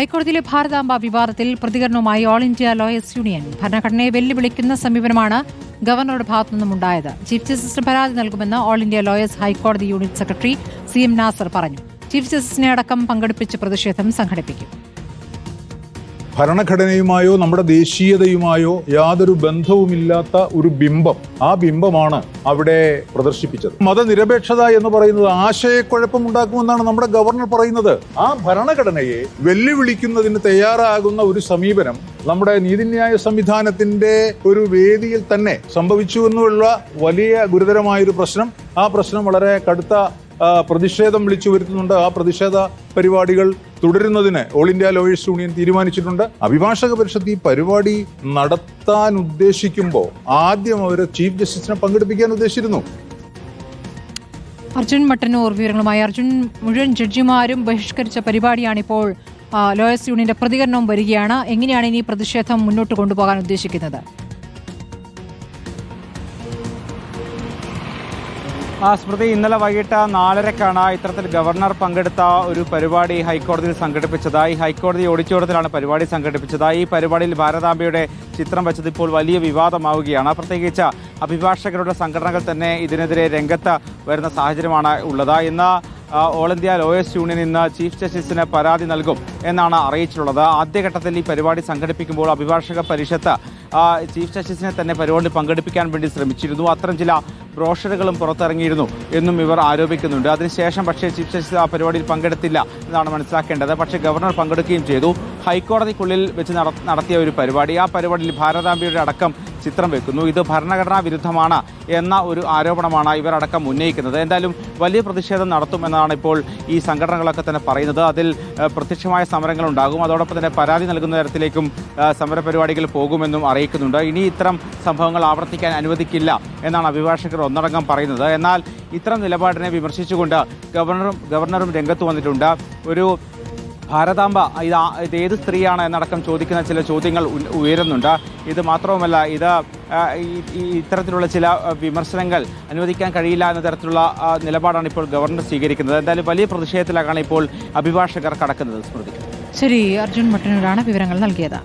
ഹൈക്കോടതിയിലെ ഭാരതാംബ വിവാദത്തിൽ പ്രതികരണവുമായി ഓൾ ഇന്ത്യ ലോയേഴ്സ് യൂണിയൻ ഭരണഘടനയെ വെല്ലുവിളിക്കുന്ന സമീപനമാണ് ഗവർണറുടെ ഭാഗത്തുനിന്നും ഉണ്ടായത്. ചീഫ് ജസ്റ്റിസിന് പരാതി നൽകുമെന്ന് ഓൾ ഇന്ത്യ ലോയേഴ്സ് ഹൈക്കോടതി unit secretary C M Nasar പറഞ്ഞു. ചീഫ് ജസ്റ്റിസിനെ അടക്കം പങ്കെടുപ്പിച്ച് പ്രതിഷേധം സംഘടിപ്പിക്കും. ഭരണഘടനയുമായോ നമ്മുടെ ദേശീയതയുമായോ യാതൊരു ബന്ധവുമില്ലാത്ത ഒരു ബിംബം. ആ ബിംബമാണ് അവിടെ പ്രദർശിപ്പിച്ചത്. മതനിരപേക്ഷത എന്ന് പറയുന്നത് ആശയക്കുഴപ്പം ഉണ്ടാക്കുമെന്നാണ് നമ്മുടെ ഗവർണർ പറയുന്നത്. ആ ഭരണഘടനയെ വെല്ലുവിളിക്കുന്നതിന് തയ്യാറാകുന്ന ഒരു സമീപനം നമ്മുടെ നീതിന്യായ സംവിധാനത്തിന്റെ ഒരു വേദിയിൽ തന്നെ സംഭവിച്ചു എന്നുള്ള വലിയ ഗുരുതരമായൊരു പ്രശ്നം. ആ പ്രശ്നം വളരെ കടുത്ത പ്രതിഷേധം വിളിച്ചു വരുത്തുന്നുണ്ട്. ആ പ്രതിഷേധ പരിപാടികൾ തുടരുന്നതിന് ഓൾ ഇന്ത്യ ലോയേഴ്സ് യൂണിയൻ തീരുമാനിച്ചിട്ടുണ്ട്. അഭിഭാഷക പരിഷത്ത് ഈ പരിപാടി നടത്താൻ ഉദ്ദേശിക്കുമ്പോൾ ആദ്യം അവർ ചീഫ് ജസ്റ്റിസിനെ പങ്കെടുപ്പിക്കാൻ ഉദ്ദേശിച്ചിരുന്നു. അർജുൻ മട്ടന്നൂർ വിവരങ്ങളുമായി. അർജുൻ മുഴുവൻ ജഡ്ജിമാരും ബഹിഷ്കരിച്ച പരിപാടിയാണിപ്പോൾ ഇപ്പോൾ ലോയേഴ്സ് യൂണിയന്റെ പ്രതികരണവും വരികയാണ്. എങ്ങനെയാണ് ഇനി പ്രതിഷേധം മുന്നോട്ട് കൊണ്ടുപോകാൻ ഉദ്ദേശിക്കുന്നത്? സ്മൃതി ഇന്നലെ വൈകിട്ട് നാലരക്കാണ് ഇത്തരത്തിൽ ഗവർണർ പങ്കെടുത്ത ഒരു പരിപാടി ഹൈക്കോടതിയിൽ സംഘടിപ്പിച്ചത് ഈ ഹൈക്കോടതി ഓഡിറ്റോറിയത്തിലാണ് പരിപാടി സംഘടിപ്പിച്ചത് ഈ പരിപാടിയിൽ ഭാരതാംബയുടെ ചിത്രം വെച്ചത് ഇപ്പോൾ വലിയ വിവാദമാവുകയാണ്. പ്രത്യേകിച്ച് അഭിഭാഷകരുടെ സംഘടനകൾ തന്നെ ഇതിനെതിരെ രംഗത്ത് വരുന്ന സാഹചര്യമാണ് ഉള്ളത്. ഇന്ന് ഓൾ ഇന്ത്യ ലോയേഴ്സ് യൂണിയൻ ഇന്ന് ചീഫ് ജസ്റ്റിസിന് പരാതി നൽകും എന്നാണ് അറിയിച്ചിട്ടുള്ളത്. ആദ്യഘട്ടത്തിൽ ഈ പരിപാടി സംഘടിപ്പിക്കുമ്പോൾ അഭിഭാഷക പരിഷത്ത് ചീഫ് ജസ്റ്റിസിനെ തന്നെ പരിപാടി പങ്കെടുപ്പിക്കാൻ വേണ്ടി ശ്രമിച്ചിരുന്നു. അത്തരം ചില ബ്രോഷറുകളും പുറത്തിറങ്ങിയിരുന്നു എന്നും ഇവർ ആരോപിക്കുന്നുണ്ട്. അതിനുശേഷം പക്ഷേ ചീഫ് ജസ്റ്റിസ് ആ പരിപാടിയിൽ പങ്കെടുത്തില്ല എന്നാണ് മനസ്സിലാക്കേണ്ടത്. പക്ഷേ ഗവർണർ പങ്കെടുക്കുകയും ചെയ്തു. ഹൈക്കോടതിക്കുള്ളിൽ വെച്ച് നടത്തിയ ഒരു പരിപാടി. ആ പരിപാടിയിൽ ഭാരതാംബയുടെ അടക്കം ചിത്രം വെക്കുന്നു. ഇത് ഭരണഘടനാ വിരുദ്ധമാണ് എന്ന ഒരു ആരോപണമാണ് ഇവരടക്കം ഉന്നയിക്കുന്നത്. എന്തായാലും വലിയ പ്രതിഷേധം നടത്തുമെന്നാണ് ഇപ്പോൾ ഈ സംഘടനകളൊക്കെ തന്നെ പറയുന്നത്. അതിൽ പ്രത്യക്ഷമായ സമരങ്ങൾ ഉണ്ടാകും. അതോടൊപ്പം തന്നെ പരാതി നൽകുന്ന തരത്തിലേക്കും സമരപരിപാടികൾ പോകുമെന്നും അറിയിക്കുന്നുണ്ട്. ഇനി ഇത്തരം സംഭവങ്ങൾ ആവർത്തിക്കാൻ അനുവദിക്കില്ല എന്നാണ് അഭിഭാഷകർ ഒന്നടങ്കം പറയുന്നത്. എന്നാൽ ഇത്തരം നിലപാടിനെ വിമർശിച്ചുകൊണ്ട് ഗവർണറും ഗവർണറും രംഗത്ത് വന്നിട്ടുണ്ട്. ഒരു ഭാരതാംബ ഇത് ഇത് ഏത് സ്ത്രീയാണ് എന്നടക്കം ചോദിക്കുന്ന ചില ചോദ്യങ്ങൾ ഉയരുന്നുണ്ട്. ഇത് മാത്രവുമല്ല ഇത് ഇത്തരത്തിലുള്ള ചില വിമർശനങ്ങൾ അനുവദിക്കാൻ കഴിയില്ല എന്ന തരത്തിലുള്ള നിലപാടാണ് ഇപ്പോൾ ഗവർണർ സ്വീകരിക്കുന്നത്. എന്തായാലും വലിയ പ്രതിഷേധത്തിലാണ് ഇപ്പോൾ അഭിഭാഷകർ കടക്കുന്നത്. സ്മൃതി. ശരി അർജുൻ മട്ടന്നൂരാണ് വിവരങ്ങൾ നൽകിയത്.